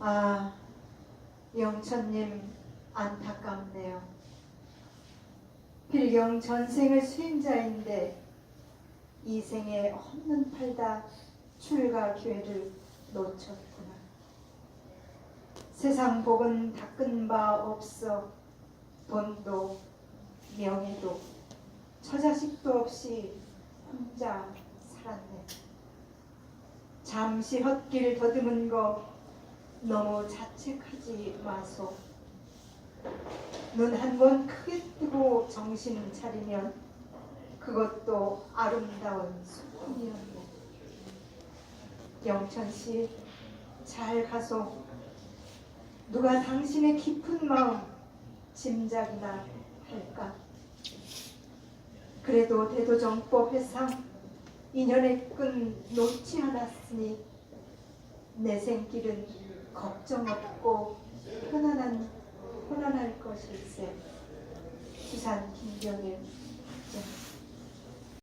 아, 영천님 안타깝네요. 필경 전생의 수행자인데 이 생에 없는 팔다 출가 기회를 놓쳤구나. 세상 복은 닦은 바 없어 돈도 명예도 처자식도 없이 혼자 살았네. 잠시 헛길 더듬은 거 너무 자책하지 마소. 눈 한 번 크게 뜨고 정신 차리면 그것도 아름다운 소원이었네. 영천 씨, 잘 가소. 누가 당신의 깊은 마음 짐작이나 할까? 그래도 대도정법 회상 인연의 끈 놓지 않았으니 내 생길은 걱정 없고 편안한 편안할 것일세. 부산 김경일 네.